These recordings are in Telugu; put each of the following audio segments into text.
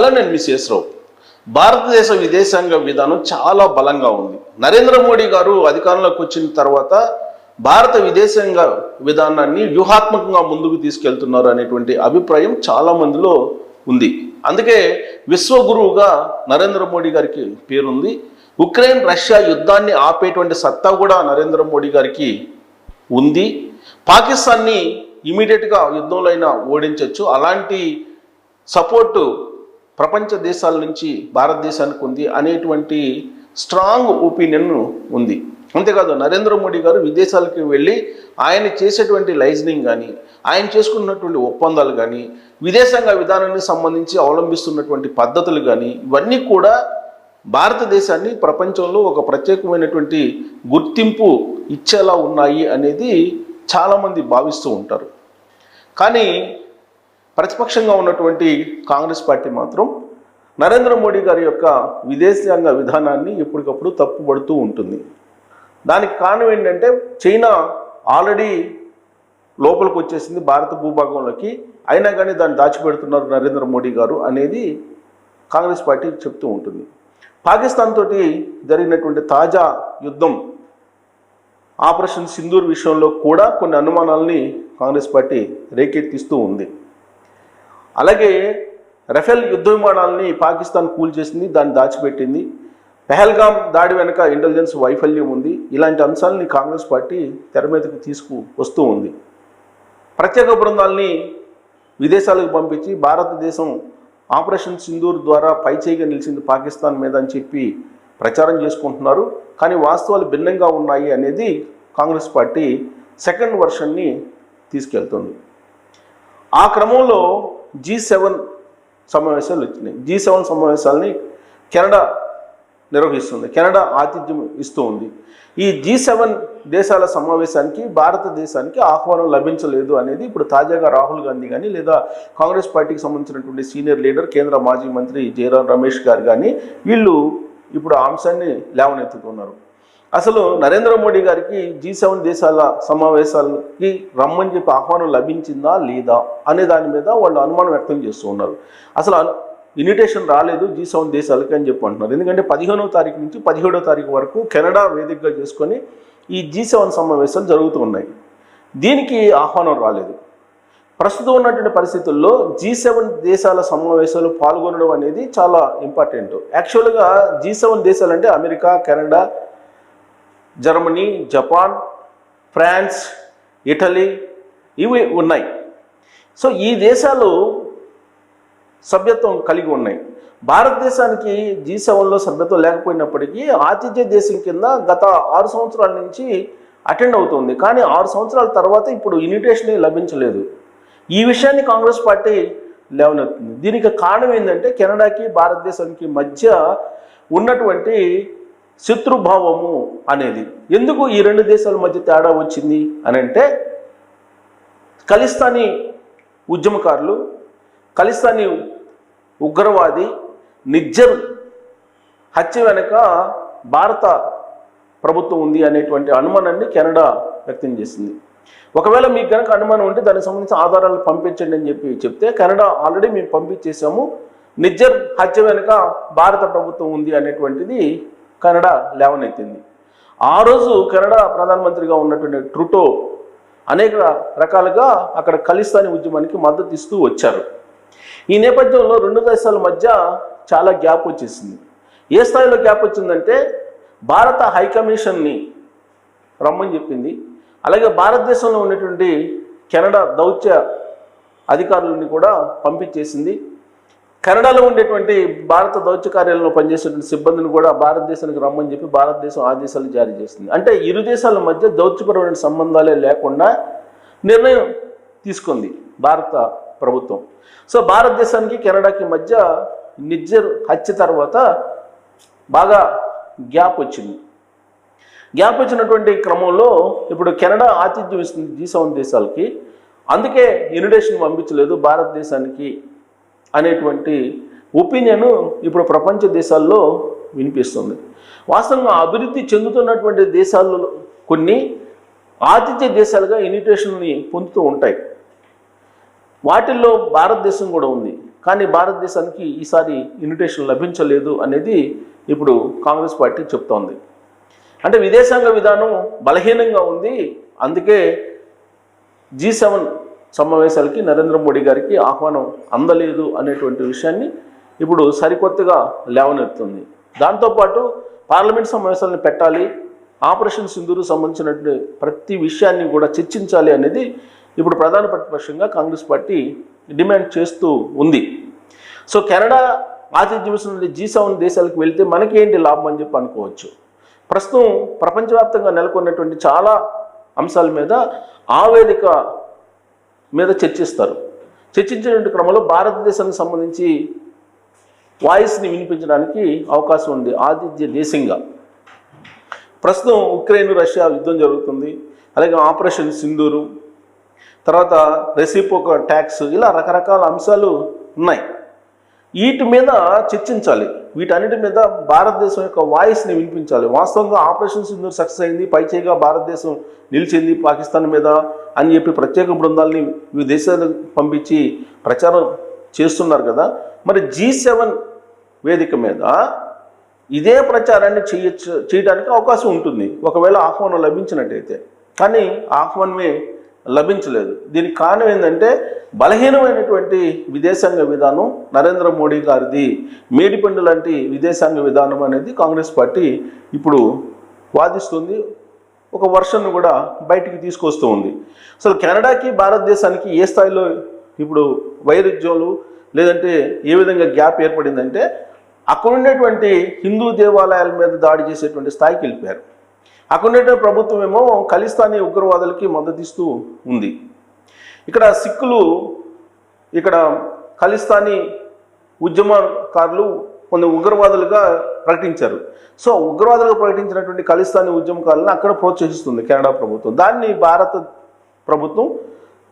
హలో నేను మిస్ యశ్రావు భారతదేశ విదేశాంగ విధానం చాలా బలంగా ఉంది. నరేంద్ర మోడీ గారు అధికారంలోకి వచ్చిన తర్వాత భారత విదేశాంగ విధానాన్ని వ్యూహాత్మకంగా ముందుకు తీసుకెళ్తున్నారు అనేటువంటి అభిప్రాయం చాలా మందిలో ఉంది. అందుకే విశ్వగురువుగా నరేంద్ర మోడీ గారికి పేరుంది. ఉక్రెయిన్ రష్యా యుద్ధాన్ని ఆపేటువంటి సత్తా కూడా నరేంద్ర మోడీ గారికి ఉంది. పాకిస్తాన్ని ఇమీడియట్గా యుద్ధంలో అయినా ఓడించవచ్చు అలాంటి సపోర్టు ప్రపంచ దేశాల నుంచి భారతదేశానికి ఉంది అనేటువంటి స్ట్రాంగ్ ఒపీనియన్ ఉంది. అంతేకాదు నరేంద్ర మోడీ గారు విదేశాలకు వెళ్ళి ఆయన చేసేటువంటి లైజనింగ్ కానీ ఆయన చేసుకున్నటువంటి ఒప్పందాలు కానీ విదేశాంగ విధానానికి సంబంధించి అవలంబిస్తున్నటువంటి పద్ధతులు కానీ ఇవన్నీ కూడా భారతదేశాన్ని ప్రపంచంలో ఒక ప్రత్యేకమైనటువంటి గుర్తింపు ఇచ్చేలా ఉన్నాయి అనేది చాలామంది భావిస్తూ ఉంటారు. కానీ ప్రతిపక్షంగా ఉన్నటువంటి కాంగ్రెస్ పార్టీ మాత్రం నరేంద్ర మోడీ గారి యొక్క విదేశాంగ విధానాన్ని ఎప్పటికప్పుడు తప్పుపడుతూ ఉంటుంది. దానికి కారణం ఏంటంటే చైనా ఆల్రెడీ లోపలికి వచ్చేసింది భారత భూభాగంలోకి. అయినా కానీ దాన్ని దాచిపెడుతున్నారు నరేంద్ర మోడీ గారు అనేది కాంగ్రెస్ పార్టీ చెప్తూ ఉంటుంది. పాకిస్తాన్ తోటి జరిగినటువంటి తాజా యుద్ధం ఆపరేషన్ సింధూర్ విషయంలో కూడా కొన్ని అనుమానాలని కాంగ్రెస్ పార్టీ రేకెత్తిస్తూ ఉంది. అలాగే రఫేల్ యుద్ధ విమానాలని పాకిస్తాన్ కూల్ చేసింది దాన్ని దాచిపెట్టింది. పెహల్గాం దాడి వెనుక ఇంటెలిజెన్స్ వైఫల్యం ఉంది. ఇలాంటి అంశాలని కాంగ్రెస్ పార్టీ తెర మీదకి తీసుకు వస్తూ ఉంది. ప్రత్యేక బృందాల్ని విదేశాలకు పంపించి భారతదేశం ఆపరేషన్ సింధూర్ ద్వారా పైచేయిగా నిలిచింది పాకిస్తాన్ మీద అని చెప్పి ప్రచారం చేసుకుంటున్నారు. కానీ వాస్తవాలు భిన్నంగా ఉన్నాయి అనేది కాంగ్రెస్ పార్టీ సెకండ్ వర్షన్ని తీసుకెళ్తుంది. ఆ క్రమంలో జీ సెవెన్ సమావేశాలు వచ్చినాయి. జీ సెవెన్ సమావేశాలని కెనడా నిర్వహిస్తుంది. కెనడా ఆతిథ్యం ఇస్తూ ఉంది. ఈ జీ సెవెన్ దేశాల సమావేశానికి భారతదేశానికి ఆహ్వానం లభించలేదు అనేది ఇప్పుడు తాజాగా రాహుల్ గాంధీ కానీ లేదా కాంగ్రెస్ పార్టీకి సంబంధించినటువంటి సీనియర్ లీడర్ కేంద్ర మాజీ మంత్రి జయరాం రమేష్ గారు కానీ వీళ్ళు ఇప్పుడు ఆ అంశాన్ని లేవనెత్తుతున్నారు. అసలు నరేంద్ర మోడీ గారికి జీ సెవెన్ దేశాల సమావేశాలకి రమ్మని చెప్పి ఆహ్వానం లభించిందా లేదా అనే దాని మీద వాళ్ళు అనుమానం వ్యక్తం చేస్తూ ఉన్నారు. అసలు ఇన్విటేషన్ రాలేదు జీ సెవెన్ దేశాలకి అని చెప్పి అంటున్నారు. ఎందుకంటే పదిహేనవ తారీఖు నుంచి పదిహేడవ తారీఖు వరకు కెనడా వేదికగా చేసుకొని ఈ జీ సెవెన్ సమావేశాలు జరుగుతూ ఉన్నాయి. దీనికి ఆహ్వానం రాలేదు. ప్రస్తుతం ఉన్నటువంటి పరిస్థితుల్లో జీ సెవెన్ దేశాల సమావేశాలు పాల్గొనడం అనేది చాలా ఇంపార్టెంట్. యాక్చువల్గా జీ సెవెన్ దేశాలు అంటే America Canada Germany Japan France Italy ఇవి ఉన్నాయి. సో ఈ దేశాలు సభ్యత్వం కలిగి ఉన్నాయి. భారతదేశానికి జీ సెవెన్లో సభ్యత్వం లేకపోయినప్పటికీ ఆతిథ్య దేశం కింద గత ఆరు సంవత్సరాల నుంచి అటెండ్ అవుతుంది. కానీ ఆరు సంవత్సరాల తర్వాత ఇప్పుడు ఇన్విటేషన్ లభించలేదు. ఈ విషయాన్ని కాంగ్రెస్ పార్టీ లేవనెత్తుంది. దీనికి కారణం ఏంటంటే కెనడాకి భారతదేశానికి మధ్య ఉన్నటువంటి శత్రుభావము అనేది. ఎందుకు ఈ రెండు దేశాల మధ్య తేడా వచ్చింది అని అంటే ఖలిస్తానీ ఉద్యమకారులు ఖలిస్తానీ ఉగ్రవాది నిజ్జర్ హత్య వెనుక భారత ప్రభుత్వం ఉంది అనేటువంటి అనుమానాన్ని కెనడా వ్యక్తం చేసింది. ఒకవేళ మీకు కనుక అనుమానం ఉంటే దానికి సంబంధించిన ఆధారాలు పంపించండి అని చెప్పి చెప్తే కెనడా ఆల్రెడీ మేము పంపించేసాము నిజ్జర్ హత్య వెనుక భారత ప్రభుత్వం ఉంది అనేటువంటిది కెనడా లేవనెత్తింది. ఆ రోజు కెనడా ప్రధానమంత్రిగా ఉన్నటువంటి ట్రుటో అనేక రకాలుగా అక్కడ ఖలిస్తానీ ఉద్యమానికి మద్దతు ఇస్తూ వచ్చారు. ఈ నేపథ్యంలో రెండు దేశాల మధ్య చాలా గ్యాప్ వచ్చేసింది. ఏ స్థాయిలో గ్యాప్ వచ్చిందంటే భారత హైకమిషన్ని రమ్మని చెప్పింది. అలాగే భారతదేశంలో ఉన్నటువంటి కెనడా దౌత్య అధికారులని కూడా పంపించేసింది. కెనడాలో ఉండేటువంటి భారత దౌత్య కార్యాలయంలో పనిచేసేటువంటి సిబ్బందిని కూడా భారతదేశానికి రమ్మని చెప్పి భారతదేశం ఆదేశాలు జారీ చేసింది. అంటే ఇరు దేశాల మధ్య దౌత్యపరమైన సంబంధాలే లేకుండా నిర్ణయం తీసుకుంది భారత ప్రభుత్వం. సో భారతదేశానికి కెనడాకి మధ్య నిజ్జర్ హత్య తర్వాత బాగా గ్యాప్ వచ్చింది. గ్యాప్ వచ్చినటువంటి క్రమంలో ఇప్పుడు కెనడా ఆతిథ్యం ఇస్తుంది జీ సెవెన్ దేశాలకి. అందుకే ఇన్విటేషన్ పంపించలేదు భారతదేశానికి. అనేటువంటి ఒపీనియన్ ఇప్పుడు ప్రపంచ దేశాల్లో వినిపిస్తుంది. వాస్తవంగా అభివృద్ధి చెందుతున్నటువంటి దేశాల్లో కొన్ని ఆతిథ్య దేశాలుగా ఇన్విటేషన్ని పొందుతూ ఉంటాయి. వాటిల్లో భారతదేశం కూడా ఉంది. కానీ భారతదేశానికి ఈసారి ఇన్విటేషన్ లభించలేదు అనేది ఇప్పుడు కాంగ్రెస్ పార్టీ చెప్తోంది. అంటే విదేశాంగ విధానం బలహీనంగా ఉంది. అందుకే జీ సెవెన్ సమావేశాలకి నరేంద్ర మోడీ గారికి ఆహ్వానం అందలేదు అనేటువంటి విషయాన్ని ఇప్పుడు సరికొత్తగా లేవనెత్తుంది. దాంతోపాటు పార్లమెంట్ సమావేశాలను పెట్టాలి ఆపరేషన్ సింధూరు సంబంధించినటువంటి ప్రతి విషయాన్ని కూడా చర్చించాలి అనేది ఇప్పుడు ప్రధాన ప్రతిపక్షంగా కాంగ్రెస్ పార్టీ డిమాండ్ చేస్తూ ఉంది. సో కెనడా ఆతిథ్యం ఇస్తున్న జీ సెవెన్ దేశాలకు వెళ్తే మనకేంటి లాభం అని చెప్పి అనుకోవచ్చు. ప్రస్తుతం ప్రపంచవ్యాప్తంగా నెలకొన్నటువంటి చాలా అంశాల మీద ఆవేదిక మీద చర్చిస్తారు. చర్చించినటువంటి క్రమంలో భారతదేశానికి సంబంధించి వాయిస్ని వినిపించడానికి అవకాశం ఉంది. ఆతిథ్య దేశంగా ప్రస్తుతం ఉక్రెయిన్ రష్యా యుద్ధం జరుగుతుంది. అలాగే ఆపరేషన్ సింధూరు తర్వాత రెసిపోక ట్యాక్స్ ఇలా రకరకాల అంశాలు ఉన్నాయి. వీటి మీద చర్చించాలి. వీటన్నిటి మీద భారతదేశం యొక్క వాయిస్ని వినిపించాలి. వాస్తవంగా ఆపరేషన్ సింధూర్ సక్సెస్ అయింది పైచేగా భారతదేశం నిలిచింది పాకిస్తాన్ మీద అని చెప్పి ప్రత్యేక బృందాలని వివిధ దేశాలకు పంపించి ప్రచారం చేస్తున్నారు కదా. మరి జీ సెవెన్ వేదిక మీద ఇదే ప్రచారాన్ని చేయొచ్చు చేయడానికి అవకాశం ఉంటుంది. ఒకవేళ ఆహ్వానం లభించినట్టయితే. కానీ ఆహ్వానమే లభించలేదు. దీనికి కారణం ఏంటంటే బలహీనమైనటువంటి విదేశాంగ విధానం నరేంద్ర మోడీ గారిది మేడిపండు లాంటి విదేశాంగ విధానం అనేది కాంగ్రెస్ పార్టీ ఇప్పుడు వాదిస్తుంది. ఒక వర్షన్ను కూడా బయటికి తీసుకొస్తూ ఉంది. అసలు కెనడాకి భారతదేశానికి ఏ స్థాయిలో ఇప్పుడు వైరుధ్యాలు లేదంటే ఏ విధంగా గ్యాప్ ఏర్పడిందంటే అక్కడ ఉండేటువంటి హిందూ దేవాలయాల మీద దాడి చేసేటువంటి స్థాయికి వెళ్ళిపోయారు. అక్కడ ప్రభుత్వం ఏమో ఖలిస్తానీ ఉగ్రవాదులకి మద్దతిస్తూ ఉంది. ఇక్కడ సిక్కులు ఇక్కడ ఖలిస్తానీ ఉద్యమకారులు కొన్ని ఉగ్రవాదులుగా ప్రకటించారు. సో ఉగ్రవాదులుగా ప్రకటించినటువంటి ఖలిస్తానీ ఉద్యమకారులను అక్కడ ప్రోత్సహిస్తుంది కెనడా ప్రభుత్వం. దాన్ని భారత ప్రభుత్వం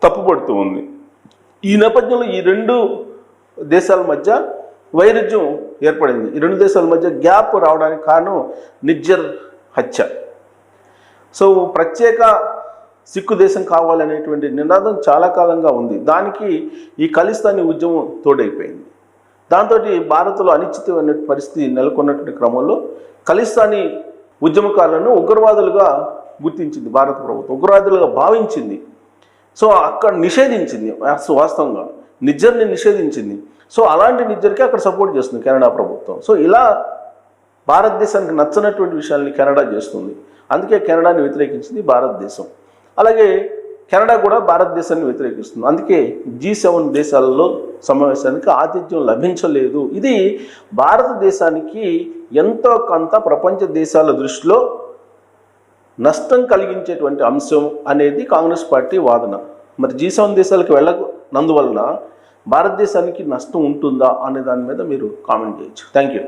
తప్పుపడుతూ ఉంది. ఈ నేపథ్యంలో ఈ రెండు దేశాల మధ్య వైరుధ్యం ఏర్పడింది. ఈ రెండు దేశాల మధ్య గ్యాప్ రావడానికి కారణం నిజ్జర్ హత్య. సో ప్రత్యేక సిక్కు దేశం కావాలనేటువంటి నినాదం చాలా కాలంగా ఉంది. దానికి ఈ ఖలిస్తానీ ఉద్యమం తోడైపోయింది. దాంతో భారత్లో అనిశ్చితమైన పరిస్థితి నెలకొన్నటువంటి క్రమంలో ఖలిస్తానీ ఉద్యమకారులను ఉగ్రవాదులుగా గుర్తించింది భారత ప్రభుత్వం. ఉగ్రవాదులుగా భావించింది. సో అక్కడ నిషేధించింది వాస్తవంగా. నిజ్జర్ని నిషేధించింది. సో అలాంటి నిజ్జర్కి అక్కడ సపోర్ట్ చేస్తుంది కెనడా ప్రభుత్వం. సో ఇలా భారతదేశానికి నచ్చనటువంటి విషయాల్ని కెనడా చేస్తుంది. అందుకే కెనడాని వ్యతిరేకించింది భారతదేశం. అలాగే కెనడా కూడా భారతదేశాన్ని వ్యతిరేకిస్తుంది. అందుకే జీ సెవెన్ దేశాలలో సమావేశానికి ఆతిథ్యం లభించలేదు. ఇది భారతదేశానికి ఎంతో కొంత ప్రపంచ దేశాల దృష్టిలో నష్టం కలిగించేటువంటి అంశం అనేది కాంగ్రెస్ పార్టీ వాదన. మరి జీ సెవెన్ దేశాలకు వెళ్ళనందువలన భారతదేశానికి నష్టం ఉంటుందా అనే దాని మీద మీరు కామెంట్ చేయొచ్చు. Thank you